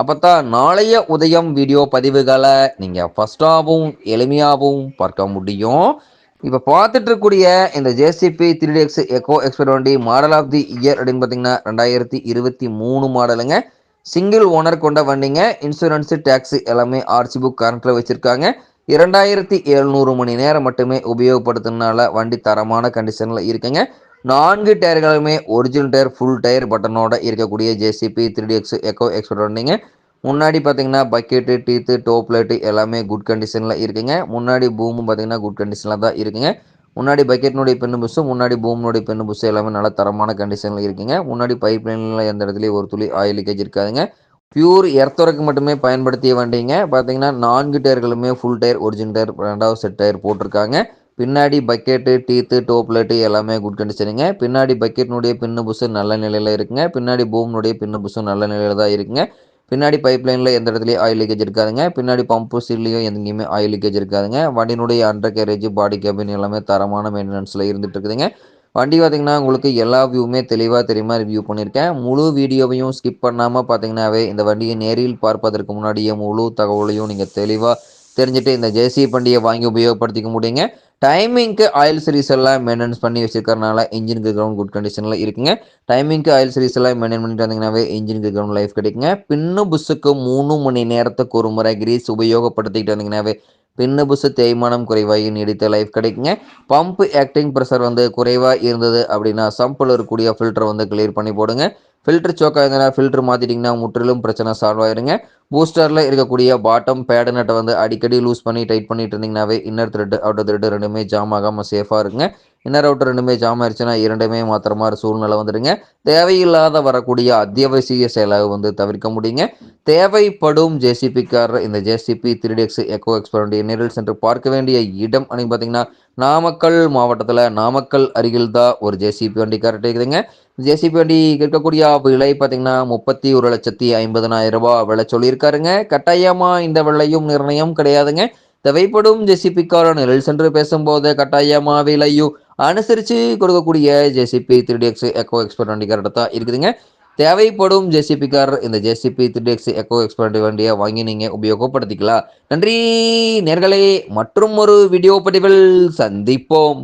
அப்போ தான் நாளைய உதயம் வீடியோ பதிவுகளை நீங்கள் ஃபஸ்ட்டாகவும் எளிமையாகவும் பார்க்க முடியும். இப்போ பார்த்துட்டு இருக்கக்கூடிய இந்த JCB three D X eco expert வண்டி மாடல் ஆஃப் தி இயர் அப்படின்னு பார்த்தீங்கன்னா ரெண்டாயிரத்தி இருபத்தி மூணு மாடலுங்க. சிங்கிள் ஓனர் கொண்ட வண்டிங்க. இன்சூரன்ஸு டேக்ஸு எல்லாமே ஆர்சி புக் கரண்ட்டில் வச்சுருக்காங்க. இரண்டாயிரத்தி எழுநூறு மணி நேரம் மட்டுமே உபயோகப்படுத்தினால வண்டி தரமான கண்டிஷனில் இருக்குங்க. நான்கு டயர்களுமே ஒரிஜினல் டயர் ஃபுல் டயர் பட்டனோட இருக்கக்கூடிய JCB three D X eco export முன்னாடி பார்த்தீங்கன்னா பக்கெட்டு டீத்து டோப் லைட்டு எல்லாமே குட் கண்டிஷனில் இருக்குங்க. முன்னாடி பூமும் பார்த்தீங்கன்னா குட் கண்டிஷனில் தான் இருக்குங்க. முன்னாடி பக்கெட்னுடைய பெண்ணு புஷும் முன்னாடி பூமினுடைய பெண்ணு புஷ் எல்லாமே நல்ல தரமான கண்டிஷனில் இருக்குங்க. முன்னாடி பைப் லைனில் எந்த இடத்துலையும் ஒரு துளி ஆயில் லீக்கேஜ் இருக்காதுங்க. பியூர் எர்த்தொரைக்கு மட்டுமே பயன்படுத்திய வண்டிங்க. பார்த்தீங்கன்னா நான்கு டயர்களுமே ஃபுல் டயர் ஒரிஜினல் டயர் ரெண்டாவது செட் டயர் போட்டிருக்காங்க. பின்னாடி பக்கெட்டு டீத்து டோப்லெட்டு எல்லாமே குட் கண்டிஷனுங்க பின்னாடி பக்கெட்னுடைய பின்னு புஷு நல்ல நிலையில் இருக்குங்க. பின்னாடி பூம்னுடைய பின்னு புஷும் நல்ல நிலையில் தான் இருக்குங்க. பின்னாடி பைப் லைனில் எந்த இடத்துலையும் ஆயில் லீக்கேஜ் இருக்காதுங்க. பின்னாடி பம்பு சீல்லையும் எங்கேயுமே ஆயில் லீக்கேஜ் இருக்காதுங்க. வண்டியினுடைய அண்டர் கேரேஜ் பாடி கேபின் எல்லாமே தரமான மெயின்டெனன்ஸில் இருந்துட்டு இருக்குதுங்க. வண்டி பார்த்திங்கன்னா உங்களுக்கு எல்லா வியூவுமே தெளிவாக தெரியுமா ரிவ்யூ பண்ணியிருக்கேன். முழு வீடியோவையும் ஸ்கிப் பண்ணாமல் பார்த்தீங்கன்னாவே இந்த வண்டியை நேரில் பார்ப்பதற்கு முன்னாடியே முழு தகவலையும் நீங்கள் தெளிவாக தெரிஞ்சுட்டு இந்த ஜேசி வண்டியை வாங்கி உபயோகப்படுத்திக்க முடியுங்க. டைமிங்க்கு ஆயில் சீரிஸ் எல்லாம் மெயின்டெனன்ஸ் பண்ணி வச்சிருக்கறனால இன்ஜினுக்கு கிரவுண்ட் குட் கண்டிஷனில் இருக்குங்க. டைமிங்க்கு ஆயில் சீரிஸ் எல்லாம் மெயின்டைன் பண்ணிட்டு வந்தீங்கன்னாவே இன்ஜினுக்கு கிரவுண்ட் லைஃப் கிடைக்குங்க. பின்னு புஸ்ஸுக்கு மூணு மணி நேரத்துக்கு ஒரு முறை கிரீஸ் உபயோகப்படுத்திக்கிட்டு வந்தீங்கன்னாவே பின்னபுசு தேய்மானம் குறைவாகி நீடித்த லைஃப் கிடைக்குங்க. பம்ப் ஆக்டிங் ப்ரெஷர் வந்து குறைவாக இருந்தது அப்படின்னா சம்பில் இருக்கக்கூடிய ஃபில்டர் வந்து கிளியர் பண்ணி போடுங்க. ஃபில்டர் சோக்காக இருந்தால் ஃபில்டர் மாற்றிட்டிங்கன்னா முற்றிலும் பிரச்சனை சால்வ் ஆயிருங்க பூஸ்டரில் இருக்கக்கூடிய பாட்டம் பேடு நட்டை வந்து அடிக்கடி லூஸ் பண்ணி டைட் பண்ணிட்டு இருந்தீங்கன்னாவே இன்னர் த்ரெட் அவுட்டர் த்ரெட் ரெண்டுமே ஜாம் ஆகாமல் சேஃபாக இருக்குங்க இன்னர் அவுட்டர் ரெண்டுமே ஜாம் ஆயிடுச்சுன்னா இரண்டுமே மாத்திர மாதிரி சூழ்நிலை வந்துடுங்க. தேவையில்லாத வரக்கூடிய அத்தியாவசிய செயலாக வந்து தவிர்க்க முடியுங்க. தேவைப்படும் ஜேசிபிக்கார் இந்த ஜேசிபி த்ரீ எக்கோ எக்ஸ்பரண்ட் நேரில் சென்று பார்க்க வேண்டிய இடம் அப்படின்னு பார்த்தீங்கன்னா நாமக்கல் மாவட்டத்தில் நாமக்கல் அருகில் தான் ஒரு ஜேசிபி வண்டி கரெக்டாக இருக்குதுங்க. ஜேசிபி வண்டி இருக்கக்கூடிய விலை பார்த்தீங்கன்னா முப்பத்தி ஒரு லட்சத்தி ஐம்பதனாயிரம் ரூபாய் விலை சொல்லியிருக்காருங்க. கட்டாயமாக இந்த விலையும் நிர்ணயம் கிடையாதுங்க. தேவைப்படும் ஜேசிபிக்கார நிழல் சென்று பேசும்போது கட்டாயமா விலையும் அனுசரித்து கொடுக்கக்கூடிய JCB three X eco expert வண்டி கரெக்டாக தான் இருக்குதுங்க. தேவைப்படும் ஜேசிபிக்கார் இந்த JCB three X eco expert வண்டியை வாங்கி நீங்கள் உபயோகப்படுத்திக்கலாம். நன்றி நேர்களே. மற்றும் ஒரு வீடியோ பதிவில் சந்திப்போம்.